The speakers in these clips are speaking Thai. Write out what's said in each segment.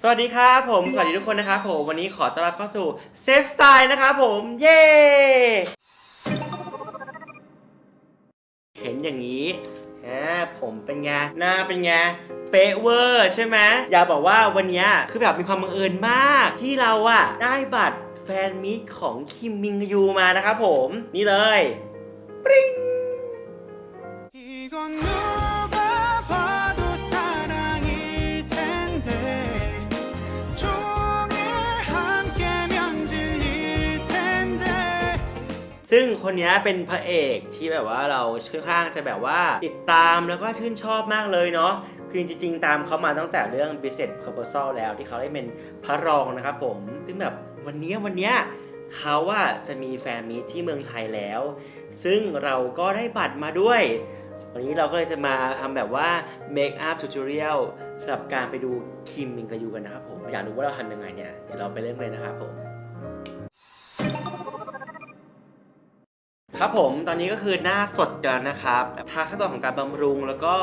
สวัสดีครับผม สวัสดีทุกคนนะครับผม วันนี้ขอต้อนรับเข้าสู่เซฟสไตล์นะครับผม เย้เห็นอย่างนี้ฮะผมเป็นไงหน้าเป็นไงเป๊ะเวอร์ใช่ไหมอยากบอกว่าวันนี้คือแบบมีความบังเอิญมาก ที่เราอะได้บัตรแฟนมิตของคิมมิงยูมานะครับผม นี่เลย ปริ้ง ซึ่งคนนี้เป็นพระเอกที่แบบว่าเราค่อนข้างจะแบบว่าติดตามแล้วก็ชื่นชอบมากเลยเนาะคือจริง ๆ ตามเขามาตั้งแต่เรื่อง Business Proposal แล้วที่เขาได้เป็นพระรองนะครับผม ซึ่งแบบวันนี้วันนี้เขาว่าจะมีแฟนมีตที่เมืองไทยแล้ว ซึ่งเราก็ได้บัตรมาด้วย วันนี้เราก็เลยจะมาทำแบบว่า Make up Tutorial สำหรับการไปดูคิมมิงกายูกันนะครับผม อยากรู้ว่าเราทำยังไงเนี่ย เดี๋ยวเราไปเริ่มเลยนะครับผม ครับผมตอนนี้ก็คือหน้าสดกันนะครับทาขั้นตอนของการบำรุงแล้วก็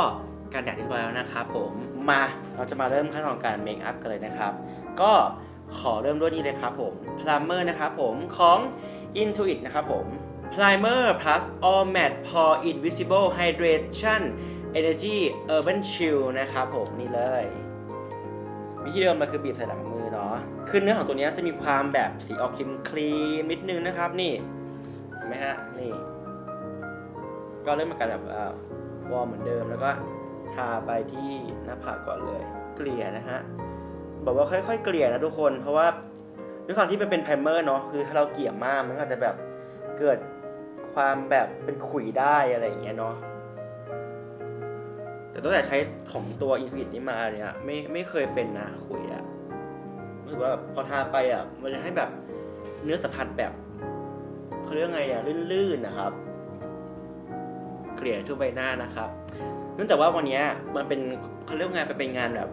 การแดดเรียบร้อยแล้วนะครับผมมาเราจะมาเริ่มขั้นตอนการเมคอัพกันเลยนะครับ ก็ขอเริ่มด้วยนี่เลยครับผม Primer นะครับผมของ Intuit นะครับผม Primer plus All Matte Pore Invisible Hydration Energy Urban Chill นะครับผมนี่เลย วิธีเดิมมันคือบีบใส่หลังมือเนาะคือเนื้อของตัวนี้จะมีความแบบสีออกครีมครีมนิดนึงนะครับนี่ ห็นไหมฮะ นี่ ก็เริ่มมาการแบบวอร์มเหมือนเดิม แล้วก็ทาไปที่หน้าผากก่อนเลย เกลี่ยนะฮะ บอกว่าค่อยๆ เกลี่ยนะทุกคน เพราะว่าด้วยความที่มันเป็นไพรเมอร์เนาะ คือถ้าเราเกลี่ยมาก มันอาจจะแบบเกิดความแบบเป็นขุยได้อะไรอย่างเงี้ยเนาะ แต่ตั้งแต่ใช้ของตัวอินฟินิตนี้มาเนี่ย ไม่ไม่เคยเป็นนะขุยอะรู้สึกว่าแบบพอทาไปอะมันจะให้แบบเนื้อสัมผัสแบบ เขาเรียกไงอะลื่นๆนะครับ เกลี่ยทั่วใบหน้านะครับเนื่องจากว่าวันนี้มันเป็นเขาเรียกไงไปเป็นงานแบบ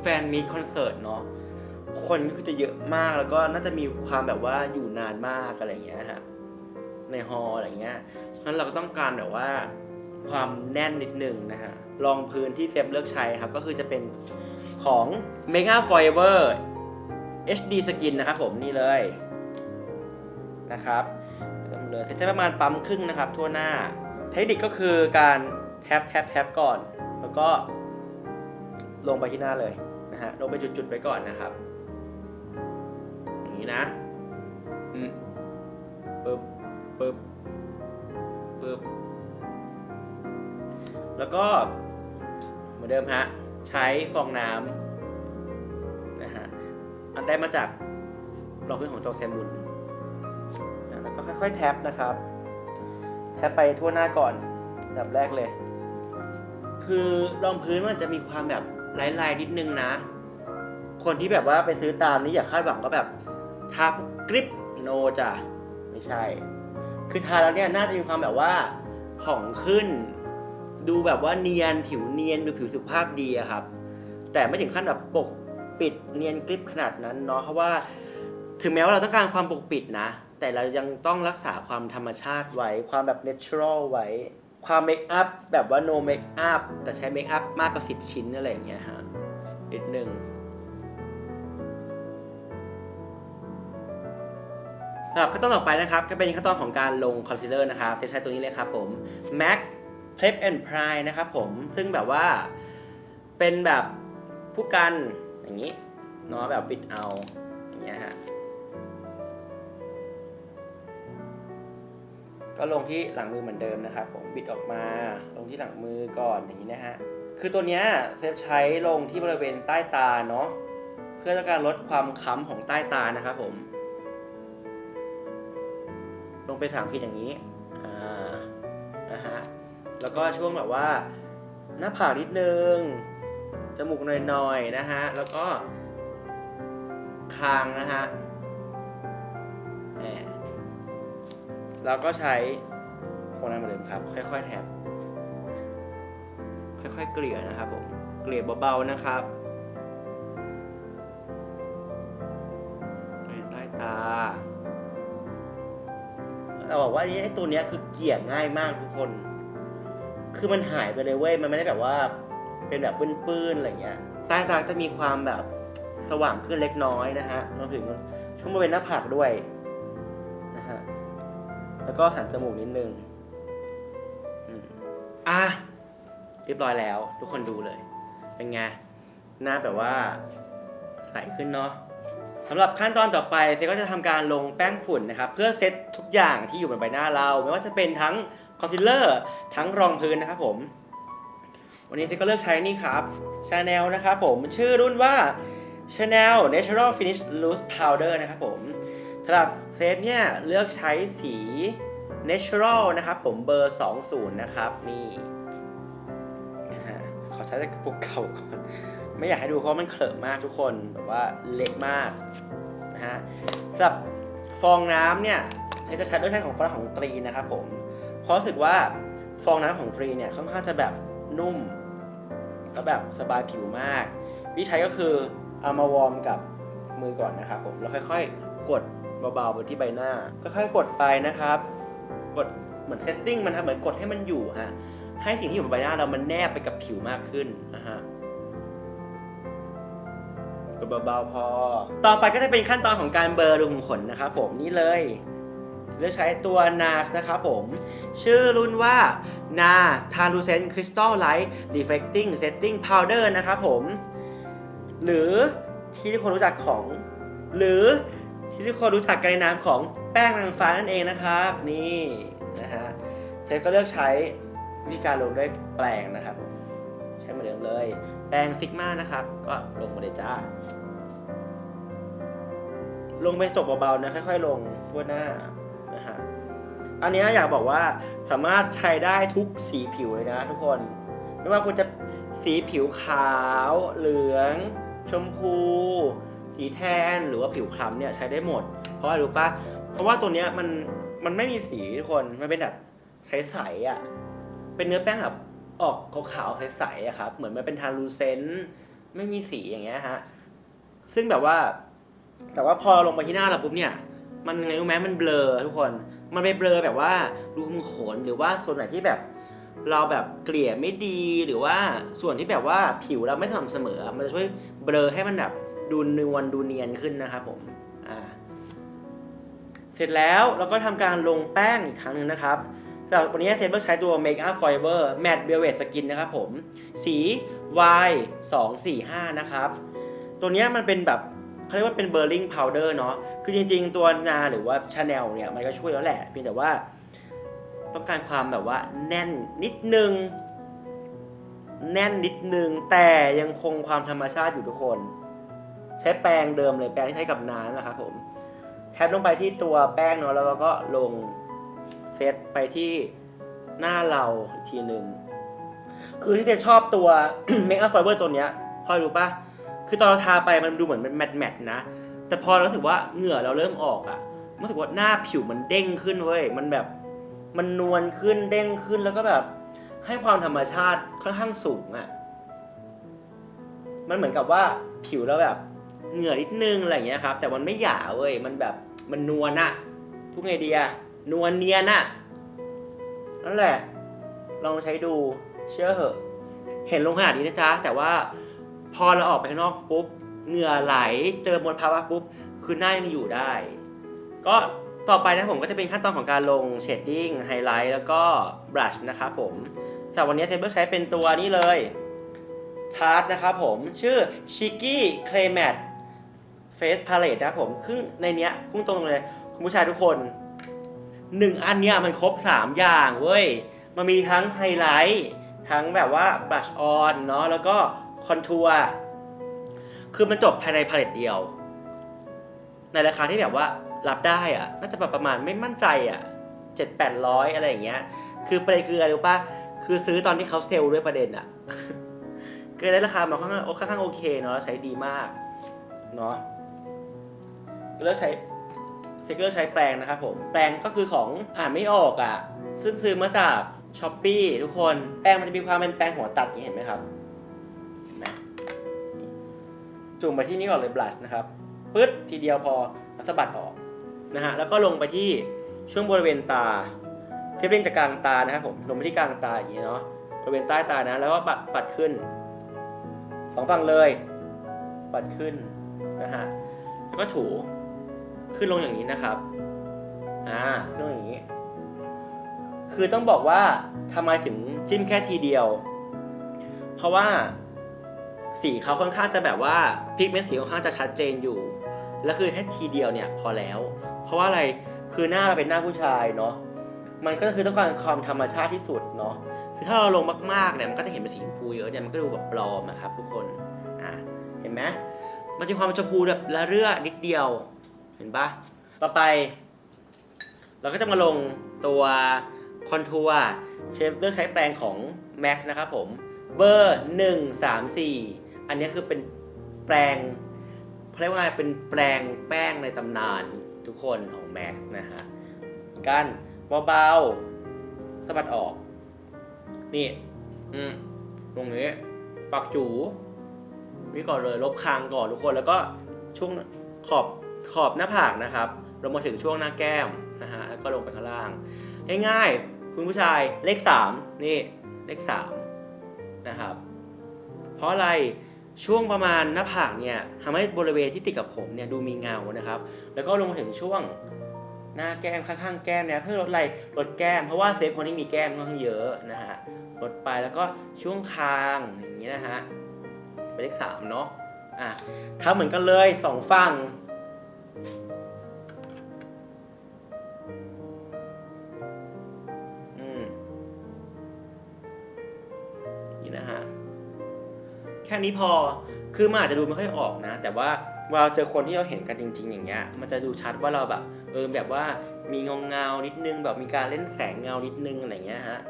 แฟนมีคอนเสิร์ตเนาะคนก็คือจะเยอะมากแล้วก็น่าจะมีความแบบว่าอยู่นานมากอะไรอย่างเงี้ยฮะในฮอลอะไรเงี้ยนั้นเราก็ต้องการแบบว่าความแน่นนิดนึงนะฮะรองพื้นที่เซฟเลือกใช้ครับ ก็คือจะเป็นของ Mega Forever HD Skin นะครับผมนี่เลยนะครับ เลยใช้ประมาณปั๊มครึ่งนะครับ ทั่วหน้า เทคนิคก็คือการแท็บแท็บแท็บก่อน แล้วก็ลงไปที่หน้าเลยนะฮะลงไปจุดๆไว้ก่อนนะครับอย่างนี้นะอืมปึ๊บปึ๊บปึ๊บแล้วก็เหมือนเดิมฮะใช้ฟองน้ำนะฮะอันได้มาจากรองพื้นของโจเซมุน ค่อยๆแท็บนะครับ แท็บไปทั่วหน้าก่อนอันดับแรกเลย คือรองพื้นมันจะมีความแบบลายๆนิดนึงนะ คนที่แบบว่าไปซื้อตามนี้อย่าคาดหวังก็แบบทาปุ๊บกริปโนจ้ะไม่ใช่ คือทาแล้วเนี่ยน่าจะมีความแบบว่าผ่องขึ้น ดูแบบว่าเนียนผิวเนียนดูผิวสุขภาพดีครับ แต่ไม่ถึงขั้นแบบปกปิดเนียนกริปขนาดนั้นเนาะเพราะว่าถึงแม้ว่าเราต้องการความปกปิดนะ แต่เรายังต้องรักษาความธรรมชาติไว้ ความแบบ natural ไว้ ความเมคอัพแบบว่า no make up แต่ใช้เมคอัพมากกว่า 10 ชิ้นอะไรอย่างเงี้ยฮะนิดนึงสำหรับขั้นตอนต่อไปนะครับก็เป็นขั้นตอนของการลงคอนซีลเลอร์นะครับจะใช้ตัวนี้เลยครับผม MAC Prep and Prime นะครับผม ซึ่งแบบว่าเป็นแบบผู้กันอย่างนี้เนาะแบบปิดเอาอย่างเงี้ยฮะ ก็ลงที่หลังมือเหมือนเดิมนะครับผมบิดออกมาลงที่หลังมือก่อนอย่างนี้นะฮะคือตัวเนี้ยเซฟใช้ลงที่บริเวณใต้ตาเนาะเพื่อต้องการลดความค้ำของใต้ตานะครับผม ลงไปสามขีดอย่างนี้อ่านะฮะแล้วก็ช่วงแบบว่าหน้าผากนิดนึงจมูกหน่อยๆนะฮะแล้วก็คางนะฮะ เราก็ใช้โฟมน้ำเหมือนเดิมครับ ค่อยๆแท็บค่อยๆเกลี่ยนะครับผม เกลี่ยเบาๆนะครับบริเวณใต้ตา เราบอกว่านี่ไอ้ตัวเนี้ยคือเกลี่ยง่ายมากทุกคน คือมันหายไปเลยเว้ย มันไม่ได้แบบว่าเป็นแบบปื้นๆอะไรเงี้ย ใต้ตาจะมีความแบบสว่างขึ้นเล็กน้อยนะฮะรวมถึงช่วงบริเวณหน้าผากด้วย แล้วก็หันจมูกนิดนึงอะเรียบร้อยแล้ว ทุกคนดูเลย เป็นไง หน้าแบบว่าใสขึ้นเนาะสำหรับขั้นตอนต่อไปเซก็จะทำการลงแป้งฝุ่นนะครับ เพื่อเซตทุกอย่างที่อยู่บนใบหน้าเรา ไม่ว่าจะเป็นทั้งคอนซีลเลอร์ทั้งรองพื้นนะครับผม วันนี้เซก็เลือกใช้นี่ครับ Chanel นะครับผมชื่อรุ่นว่า Chanel Natural Finish Loose Powder นะครับผม สำหรับเซตเนี่ยเลือกใช้สี Natural นะครับ ผมเบอร์ 20 นะครับ นี่ขอใช้จากกระปุกเก่าก่อน ไม่อยากให้ดูเพราะมันเขลอะมากทุกคนแบบว่าเละมากนะฮะสำหรับฟองน้ำเนี่ยเซก็ใช้ด้วยใช้ของฟองของตรีนะครับผม เพราะรู้สึกว่าฟองน้ำของตรีเนี่ยค่อนข้างจะแบบนุ่มแล้วแบบสบายผิวมาก วิธีใช้ก็คือเอามาวอร์มกับมือก่อนนะครับผมแล้วค่อยๆ กด เบาๆไปที่ใบหน้าค่อยๆกดไปนะครับ กดเหมือนเซตติ้งมันครับเหมือนกดให้มันอยู่ฮะให้สิ่งที่อยู่บนใบหน้าเรามันแนบไปกับผิวมากขึ้นนะฮะกดเบาๆพอ ต่อไปก็จะเป็นขั้นตอนของการเบลอรูขุมขนนะครับผมนี่เลยเลือกใช้ตัว NARS นะครับผม ชื่อรุ่นว่า NARS Translucent Crystal Light Reflecting Setting Powder นะครับผม หรือที่ทุกคนรู้จักของ หรือ ที่ทุกคนรู้จักกันในนามของแป้งนางฟ้านั่นเองนะครับ นี่นะฮะเทปก็เลือกใช้วิธีการลงด้วยแปรงนะครับ ใช้เหมือนเดิมเลย แปรงซิกมานะครับ ก็ลงมาเลยจ้า ลงไปจบเบาๆนะค่อย ๆ ลงทั่วหน้านะฮะอันนี้อยากบอกว่าสามารถใช้ได้ทุกสีผิวเลยนะทุกคน ไม่ว่าคุณจะสีผิวขาว เหลือง ชมพู สีแทนหรือว่าผิวคล้ำเนี่ยใช้ได้หมด เพราะอะไรรู้ปะเพราะว่าตัวเนี้ยมันมันไม่มีสีทุกคนมันเป็นแบบใสๆอะเป็นเนื้อแป้งแบบออกขาวๆใสๆอะครับ เหมือนมันเป็นทารูเซนไม่มีสีอย่างเงี้ยฮะซึ่งแบบว่า แต่ว่าพอลงไปที่หน้าเราปุ๊บเนี่ย มันไงรู้ไหมมันเบลอทุกคน มันไปเบลอแบบว่ารูขุมขนหรือว่าส่วนไหนที่แบบ เราแบบเกลี่ยไม่ดีหรือว่าส่วนที่แบบว่าผิวเราไม่สม่ำเสมอ มันจะช่วยเบลอให้มันแบบ ดูนวลดูเนียนขึ้นนะครับผมอ่าเสร็จแล้วเราก็ทำการลงแป้งอีกครั้งหนึ่งนะครับสำหรับวันนี้เซนเบิร์ใช้ตัว Make Up Forever Matte Velvet Skin นะครับผม สี Y 2 4 5นะครับ ตัวนี้มันเป็นแบบเขาเรียกว่าเป็นเบอร์ลิงพาวเดอร์เนาะคือจริง ๆ ตัวนาหรือว่าชาแนลเนี่ย มันก็ช่วยแล้วแหละ เพียงแต่ว่าต้องการความแบบว่าแน่นนิดนึง แน่นนิดนึง แต่ยังคงความธรรมชาติอยู่ทุกคน ใช้แปรงเดิมเลยแปรงที่ใช้กับน้ำนะครับผมแทบลงไปที่ตัวแป้งเนาะแล้วเราก็ลงเซตไปที่หน้าเราอีกทีหนึ่งคือที่เซฟชอบตัว Make Up Forever ตัวเนี้ยพอรู้ปะคือตอนเราทาไปมันดูเหมือนเป็นแมตแมตนะ แต่พอเราสึกว่าเหงื่อเราเริ่มออกอะรู้สึกว่าหน้าผิวมันเด้งขึ้นเว้ยมันแบบมันนวลขึ้นเด้งขึ้นแล้วก็แบบ ให้ความธรรมชาติค่อนข้างสูงอะมันเหมือนกับว่าผิวเราแบบ เหงื่อนิดนึงอะไรอย่างเงี้ยครับ แต่มันไม่หยาเว้ยมันแบบมันนวลอะพูดไงดีอะนวลเนียนอะนั่นแหละ ลองใช้ดูเชื่อเหอะ เห็นลงขนาดนี้นะจ๊ะ แต่ว่าพอเราออกไปข้างนอกปุ๊บเหงื่อไหลเจอมลภาวะปุ๊บคือหน้ายังอยู่ได้ ก็ต่อไปนะผมก็จะเป็นขั้นตอนของการลงเชดดิ้งไฮไลท์แล้วก็บลัชนะครับผมสำหรับวันนี้เซเบอร์ใช้เป็นตัวนี้เลยทาร์ตนะครับผมชื่อ Cheeky Clay Matte Face Palette นะครับผมซึ่งในเนี้ยพุ่งตรงเลยคุณผู้ชายทุกคนหนึ่งอันเนี้ยมันครบ 3 อย่างเว้ย มันมีทั้งไฮไลท์ทั้งแบบว่าบลัชออนเนาะแล้วก็คอนทัวร์คือมันจบภายในพาเลตเดียว ในราคาที่แบบว่ารับได้อะน่าจะประมาณไม่มั่นใจอะเจ็ดแปดร้อยอะไรอย่างเงี้ย คือประเด็นคืออะไรรู้ปะคือซื้อตอนที่เขาเซลล์ด้วยประเด็นอะก็ได้ราคามาค่อนข้างค่อนข้างโอเคเนาะใช้ดีมากเนาะ เลือกใช้เซกเกอร์ใช้แปรงนะครับผม แปรงก็คือของอ่านไม่ออกอะ่ะ ซึ่งซื้อมาจากช้อปปีทุกคน แปรงมันจะมีความเป็นแปรงหัวตัดอย่างนี้เห็นไหมครับเห็นไหมจุ่มไปที่นี่ก่อนเลยบลัชนะครับปึ๊ดทีเดียวพอแล้วสะบัดออกนะฮะ แล้วก็ลงไปที่ช่วงบริเวณตา เทียบเล่นจากกลางตานะครับผม ลงไปที่กลางตาอย่างนี้เนาะ บริเวณใต้ตานะ แล้วก็ปัดปัดขึ้นสองฝั่งเลย ปัดขึ้นนะฮะ แล้วก็ถู ขึ้นลงอย่างนี้นะครับ อ่าขึ้นลงอย่างนี้ คือต้องบอกว่าทำไมถึงจิ้มแค่ทีเดียว เพราะว่าสีเขาค่อนข้างจะแบบว่าพิกเมนต์สีค่อนข้างจะชัดเจนอยู่ แล้วคือแค่ทีเดียวเนี่ยพอแล้ว เพราะว่าอะไร คือหน้าเราเป็นหน้าผู้ชายเนาะ มันก็คือต้องการความธรรมชาติที่สุดเนาะ คือถ้าเราลงมากๆเนี่ยมันก็จะเห็นเป็นสีชมพูเยอะเนี่ยมันก็ดูแบบปลอมนะครับทุกคน อะ เห็นไหมมันจะความชมพูแบบละเรื่อนิดเดียว ห็นปะต่อไป เราก็จะมาลงตัวคอนทัวร์เชฟเลือกใช้แปรงของ MAC นะครับผม เบอร์ 1 3 4 อันนี้คือเป็นแปรงเขาเรียกว่าไงเป็นแปรงแป้งในตำนานทุกคนของ MAC นะฮะกันเบาๆสะบัดออก นี่อืมตรงนี้ปักจูนี่ก่อนเลยลบคางก่อนทุกคนแล้วก็ช่วงขอบ ขอบหน้าผากนะครับลงมาถึงช่วงหน้าแก้มนะฮะแล้วก็ลงไปข้างล่าง ง่ายๆ คุณผู้ชายเลข 3 นี่เลข 3 นะครับ เพราะอะไรช่วงประมาณหน้าผากเนี่ยทำให้บริเวณที่ติดกับผมเนี่ยดูมีเงานะครับ แล้วก็ลงมาถึงช่วงหน้าแก้มข้างๆแก้มเนี่ยเพื่อลดอะไรลดแก้มเพราะว่าเซฟคนที่มีแก้มค่อนข้างเยอะนะฮะลดไปแล้วก็ช่วงคางอย่างนี้นะฮะเป็นเลขสามเนาะอะทำเหมือนกันเลยสองฝั่ง นะฮะ แค่นี้พอ คือมันอาจจะดูไม่ค่อยออกนะ แต่ว่าเวลาเจอคนที่เราเห็นกันจริง ๆ อย่างเงี้ย มันจะดูชัดว่าเราแบบ เออแบบว่ามีเงาเงานิดนึง แบบมีการเล่นแสงเงานิดนึงอะไรเงี้ยฮะ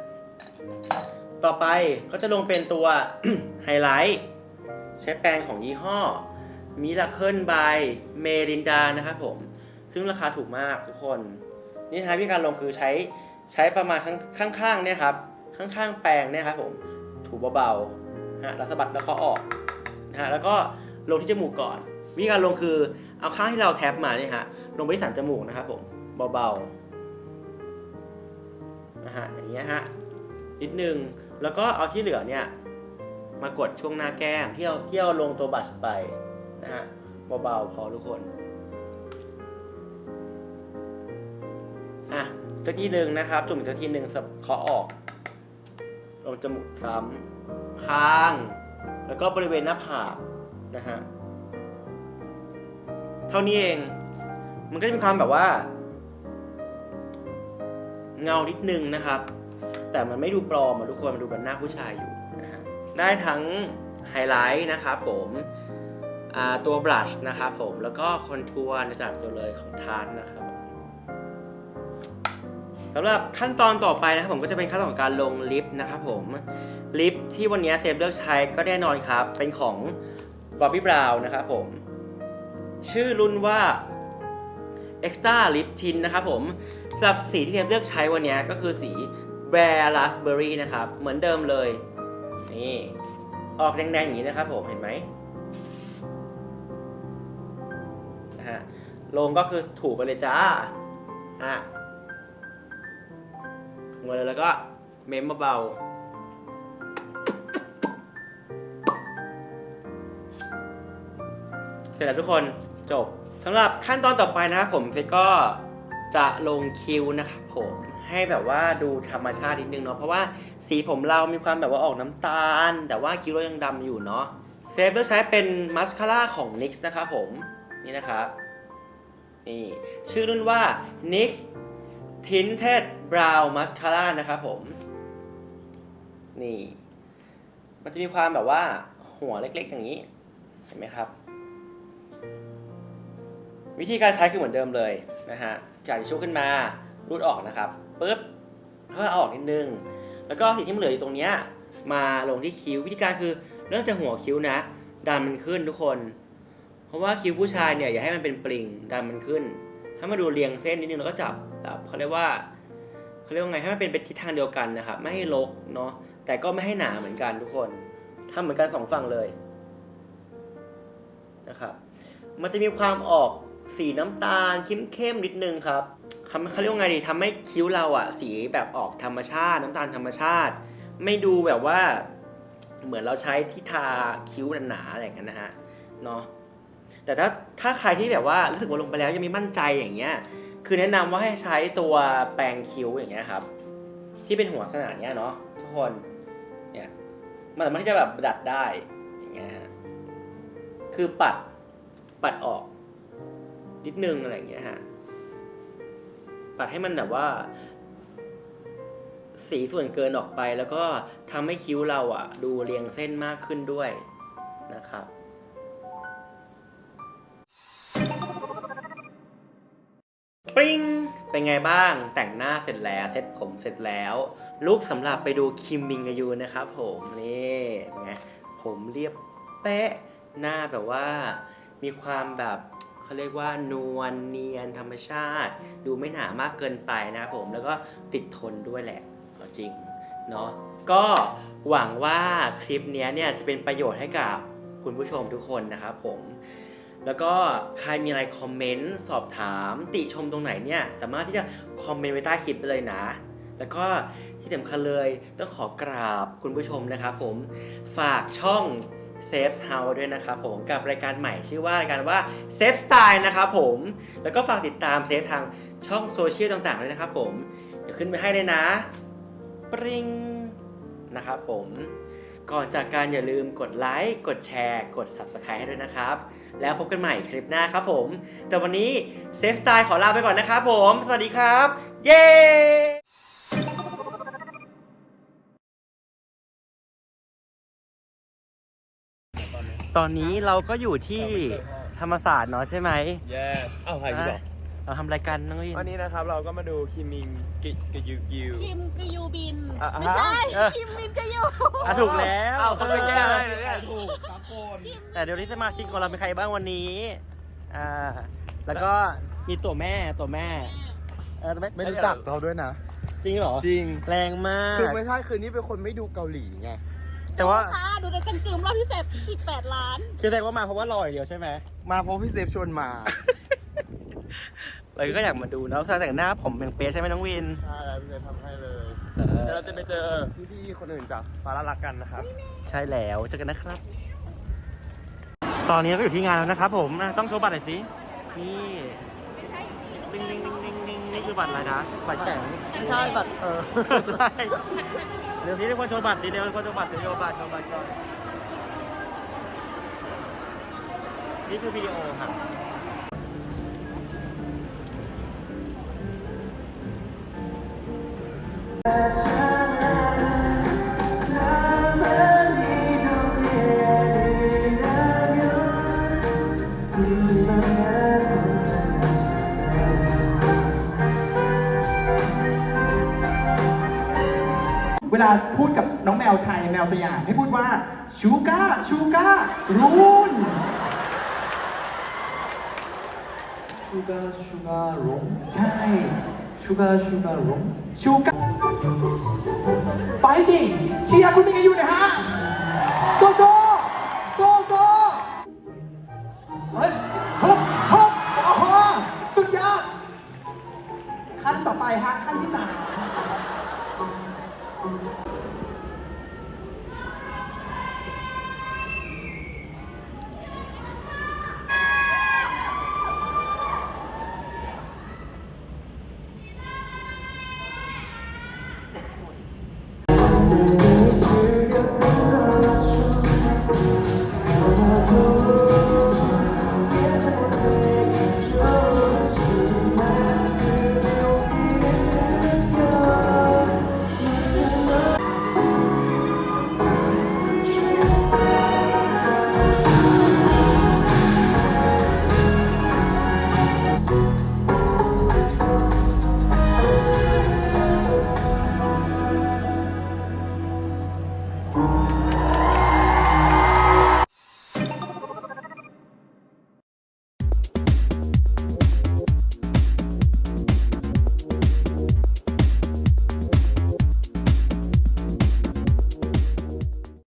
ต่อไปก็จะลงเป็นตัวไฮไลท์ใช้แปรงของยี่ห้อมิราเคิลบายเมรินดานะครับผม ซึ่งราคาถูกมากทุกคน นี่นะครวิธีการลงคือใช้ใช้ประมาณข้างข้างๆเนี่ยครับ ข้างๆ แปรงเนี่ยครับผม เบาๆฮะแล้วสะบัดแล้วเขาะออกนะฮะแล้วก็ลงที่จมูกก่อน วิธีการลงคือเอาข้างที่เราแท็บมาเนี่ยฮะลงไปที่สันจมูกนะครับผมเบาๆนะฮะอย่างเงี้ยฮะนิดนึงแล้วก็เอาที่เหลือเนี่ยมากดช่วงหน้าแก้มที่เอาที่เอาลงตัวบัชไปนะฮะเบาๆพอทุกคนอะสักทีหนึ่งนะครับ จุ่มอีกสักทีหนึ่งเคาะออกลงจมูกซ้ำ ข้าง แล้วก็บริเวณหน้าผากนะฮะ เท่านี้เอง มันก็จะมีความแบบว่า เงานิดนึงนะครับ แต่มันไม่ดูปลอมอะทุกคน มันดูเป็นหน้าผู้ชายอยู่นะฮะ ได้ทั้งไฮไลท์นะครับผมตัวบลัชนะครับผม แล้วก็คอนทัวร์ในระดัวเลยของทาร์ตนะครับ สำหรับขั้นตอนต่อไปนะครับผมก็จะเป็นขั้นตอนของการลงลิปนะครับผมลิปที่วันนี้เซฟเลือกใช้ก็แน่นอนครับ เป็นของ Bobbi Brown นะครับผม ชื่อรุ่นว่า Extra Lip Tint นะครับผมสำหรับสีที่เซฟเลือกใช้วันนี้ก็คือสี Bare Raspberry นะครับ เหมือนเดิมเลย นี่ ออกแดงๆอย่างนี้นะครับผม เห็นไหมนะฮะลงก็คือถูไปเลยจ้าฮะ ลงมาเลยแล้วก็เม้มเบาๆเสร็จแล้วทุกคนจบสำหรับขั้นตอนต่อไปนะครับผมเซก็จะลงคิ้วนะครับผมให้แบบว่าดูธรรมชาตินิดนึงเนาะเพราะว่าสีผมเรามีความแบบว่าออกน้ำตาล แต่ว่าคิ้วเรายังดำอยู่เนาะเซฟเลือกใช้เป็นมัสคาร่าของ NYX นะครับผมนี่นะครับนี่ชื่อรุ่นว่า NYX Tinted Brow Mascara นะครับผม นี่ มันจะมีความแบบว่าหัวเล็กๆ อย่างนี้ เห็นไหมครับ วิธีการใช้คือเหมือนเดิมเลยนะฮะจากทิชชู่ขึ้นมารูดออกนะครับปุ๊บเพื่อเอาออกนิดนึง แล้วก็สิ่งที่มันเหลืออยู่ตรงเนี้ยมาลงที่คิ้ววิธีการคือเริ่มจากหัวคิ้วนะ ดันมันขึ้นทุกคน เพราะว่าคิ้วผู้ชายเนี่ยอย่าให้มันเป็นปริงดันมันขึ้นให้มาดูเรียงเส้นนิดนึงแล้วก็จับ เขาเรียกว่าเขาเรียกว่าไงให้มันเป็นเป็นทิศทางเดียวกันนะครับ ไม่ให้ลกเนาะแต่ก็ไม่ให้หนาเหมือนกันทุกคนทำเหมือนกันสองฝั่งเลยนะครับมันจะมีความออกสีน้ำตาลเข้มๆนิดนึงครับคำเขาเรียกว่าไงดีทำให้คิ้วเราอะสีแบบออกธรรมชาติ น้ำตาลธรรมชาติ ไม่ดูแบบว่าเหมือนเราใช้ที่ทาคิ้วหนาๆอะไรอย่างนั้นนะฮะเนาะแต่ถ้าถ้าใครที่แบบว่ารู้สึกว่าลงไปแล้วยังไม่มั่นใจอย่างเงี้ย คือแนะนำว่าให้ใช้ตัวแปรงคิ้วอย่างเงี้ยครับ ที่เป็นหัวขนาดเนี้ยเนาะทุกคนเนี่ยมันสามารถที่จะแบบดัดได้อย่างเงี้ยฮะคือปัดปัดออกนิดนึงอะไรอย่างเงี้ยฮะปัดให้มันแบบว่า สีส่วนเกินออกไปแล้วก็ทำให้คิ้วเราอะดูเรียงเส้นมากขึ้นด้วยนะครับ ปริ้งเป็นไงบ้าง แต่งหน้าเสร็จแล้ว เซ็ตผมเสร็จแล้ว ลุกสำหรับไปดูคิมมิงกายูนะครับผมนี่เป็นไงผมเรียบเป๊ะหน้าแบบว่า มีความแบบเขาเรียกว่านวลเนียนธรรมชาติ ดูไม่หนามากเกินไปนะครับผมแล้วก็ติดทนด้วยแหละเอาจริงเนาะก็หวังว่าคลิปนี้เนี่ยจะเป็นประโยชน์ให้กับคุณผู้ชมทุกคนนะครับผม แล้วก็ใครมีอะไรคอมเมนต์สอบถามติชมตรงไหนเนี่ยสามารถที่จะคอมเมนต์ไว้ใต้คลิปไปเลยนะ แล้วก็ที่สำคัญเลยต้องขอกราบคุณผู้ชมนะครับผมฝากช่อง Safe House ด้วยนะครับผมกับรายการใหม่ชื่อว่ารายการว่า Safe Style นะครับผมแล้วก็ฝากติดตามเซฟทางช่องโซเชียลต่างๆด้วยนะครับผม เดี๋ยวขึ้นไปให้เลยนะ ปริงนะครับผม ก่อนจากการอย่าลืมกดไลค์ กดแชร์ กด Subscribe ให้ด้วยนะครับ แล้วพบกันใหม่คลิปหน้าครับผม แต่วันนี้เซฟสไตล์ขอลาไปก่อนนะครับผม สวัสดีครับ เย้ตอนนี้เราก็อยู่ที่ธรรมศาสตร์เนาะใช่ไหม แย่ อ้าวใครดีกว่า เราทำรายการน้องวิน วันนี้นะครับเราก็มาดูคิมมิงกิกิยูกิว คิมกยูบิน อะไม่ใช่เออคิมมินจะยูอะถูกแล้วอ้าวเขาไปแก้ให้เลยเนี่ยถูกครับคนแต่เดี๋ยวนี้สมาชิกของเราเป็นใครบ้างวันนี้ อ่า แล้วก็มีตัวแม่ตัวแม่เออตัวแม่ไม่รู้จักเราด้วยนะ จริงเหรอ จริง แรงมาก คือไม่ใช่คือนี่เป็นคนไม่ดูเกาหลีไง แต่ว่าค่ะดูแต่จังกึมรอบพิเศษ18ล้าน คือแต่ว่ามาเพราะว่าหล่ออย่างเดียวใช่ไหม มาเพราะพี่เซฟชวนมา เราก็อยากมาดูเนอะแต่งหน้าผมเป็นเป๊ะใช่ไหมน้องวิน ใช่แล้วพี่เซฟทำให้เลยเออ เดี๋ยวเราจะไปเจอพี่ๆคนอื่นจากฟ้าละรักกันนะครับ ใช่แล้วเจอกันนะครับ ตอนนี้เราก็อยู่ที่งานแล้วนะครับผมอะต้องโชว์บัตรหน่อยสิ นี่ดิงดิงดิงดิงดิงนี่คือบัตรอะไรนะ บัตรแข็งไม่ใช่บัตรเออ ใช่เดี๋ยวสิทุกคนโชว์บัตรดิเดี๋ยวทุกคนโชว์บัตรเดี๋ยวโชว์บัตรโชว์บัตรก่อนนี่คือวิดีโอครั วไทยแมวสยามให้พูดว่าชูก้าชูก้ารูนชูกาชูการงใช่ชูกาชูการงชูก้าไฟติ้งเชียร์คุณเป็นไงอยู่นะฮะ